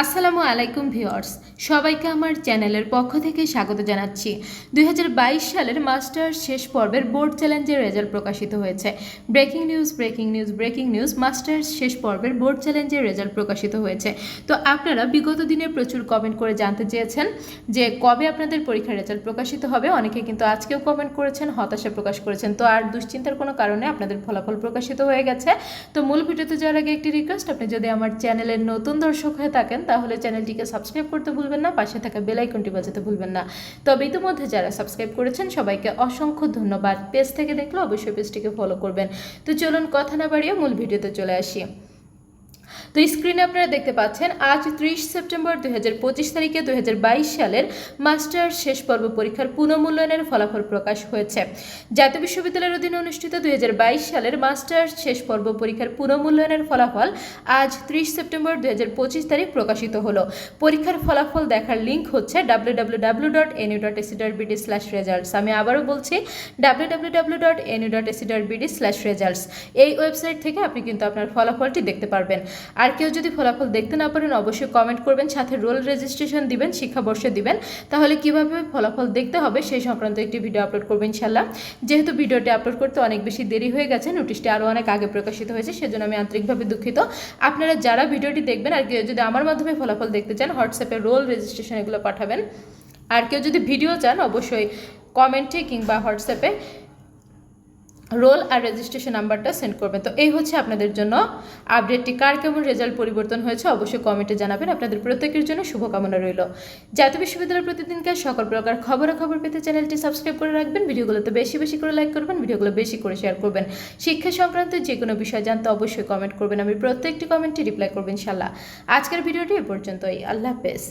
আসসালামু আলাইকুম ভিউয়ার্স, সবাইকে আমার চ্যানেলের পক্ষ থেকে স্বাগত জানাচ্ছি। দুই হাজার বাইশ সালের মাস্টার্স শেষ পর্বের বোর্ড চ্যালেঞ্জের রেজাল্ট প্রকাশিত হয়েছে। Breaking news breaking news breaking news masters শেষ পর্বের বোর্ড চ্যালেঞ্জের রেজাল্ট প্রকাশিত হয়েছে। তো আপনারা বিগত দিনে প্রচুর কমেন্ট করে জানতে চেয়েছেন যে কবে আপনাদের পরীক্ষার রেজাল্ট প্রকাশিত হবে। অনেকে কিন্তু আজকেও কমেন্ট করেছেন, হতাশা প্রকাশ করেছেন। তো আর দুশ্চিন্তার কোনো কারণে আপনাদের ফলাফল প্রকাশিত হয়ে গেছে। তো মূল ভিডিওতে যাওয়ার আগে একটি রিকোয়েস্ট আপনি যদি আমার চ্যানেলের নতুন দর্শক হয়ে থাকেন তাহলে চ্যানেলটিকে সাবস্ক্রাইব করতে ভুলবেন না, পাশে থাকা বেল আইকনটি বাজাতে ভুলবেন না। তবে ইতিমধ্যে যারা সাবস্ক্রাইব করেছেন, সবাইকে অসংখ্য ধন্যবাদ। পেজ থেকে দেখলে অবশ্যই পেজটিকে ফলো করবেন। তো চলুন কথা না বাড়িয়ে মূল ভিডিওতে চলে আসি। তো স্ক্রিনে আপনারা দেখতে পাচ্ছেন, আজ ত্রিশ সেপ্টেম্বর দুই হাজার পঁচিশ তারিখে দুই হাজার বাইশ সালের মাস্টার শেষ পর্ব পরীক্ষার পুনঃমূল্যায়নের ফলাফল প্রকাশ হয়েছে। জাতীয় বিশ্ববিদ্যালয়ের অধীনে অনুষ্ঠিত দুই হাজার বাইশ সালের মাস্টার শেষ পর্ব পরীক্ষার পুনঃমূল্যায়নের ফলাফল আজ ত্রিশ সেপ্টেম্বর দুই হাজার পঁচিশ তারিখ প্রকাশিত হলো। পরীক্ষার ফলাফল দেখার লিঙ্ক হচ্ছে ডাব্লিউ ডট স্ল্যাশ আমি আবারও বলছি W W W dot NU dot AC dot BD slash results এই ওয়েবসাইট থেকে আপনি কিন্তু আপনার ফলাফলটি দেখতে পারবেন। আর কেউ যদি ফলাফল দেখতে না পারেন, অবশ্যই কমেন্ট করবেন, সাথে রোল রেজিস্ট্রেশন দিবেন, শিক্ষাবর্ষে দিবেন। তাহলে কীভাবে ফলাফল দেখতে হবে সেই সংক্রান্ত একটি ভিডিও আপলোড করবেন ইনশাল্লাহ যেহেতু ভিডিওটি আপলোড করতে অনেক বেশি দেরি হয়ে গেছে নোটিশটি আরও অনেক আগে প্রকাশিত হয়েছে, সেজন্য আমি আন্তরিকভাবে দুঃখিত। আপনারা যারা ভিডিওটি দেখবেন, আর কেউ যদি আমার মাধ্যমে ফলাফল দেখতে চান হোয়াটসঅ্যাপে রোল রেজিস্ট্রেশন এগুলো পাঠাবেন। আর কেউ যদি ভিডিও চান, অবশ্যই কমেন্টে কিংবা হোয়াটসঅ্যাপে রোল আর রেজিস্ট্রেশন নাম্বারটা সেন্ড করবেন। তো এই হচ্ছে আপনাদের জন্য আপডেটটি। কার কেমন রেজাল্ট পরিবর্তন হয়েছে অবশ্যই কমেন্টে জানাবেন। আপনাদের প্রত্যেকের জন্য শুভকামনা রইল। জাতীয় বিশ্ববিদ্যালয়ের প্রতিদিনকার সকল প্রকার খবরাখবর পেতে চ্যানেলটি সাবস্ক্রাইব করে রাখবেন। ভিডিওগুলোতে বেশি বেশি করে লাইক করবেন, ভিডিওগুলো বেশি করে শেয়ার করবেন। শিক্ষা সংক্রান্ত যে কোনো বিষয় জানতে অবশ্যই কমেন্ট করবেন। আমি প্রত্যেকটি কমেন্টে রিপ্লাই করবেন ইনশাল্লাহ আজকের ভিডিওটি এ পর্যন্তই। আল্লাহ হাফেজ।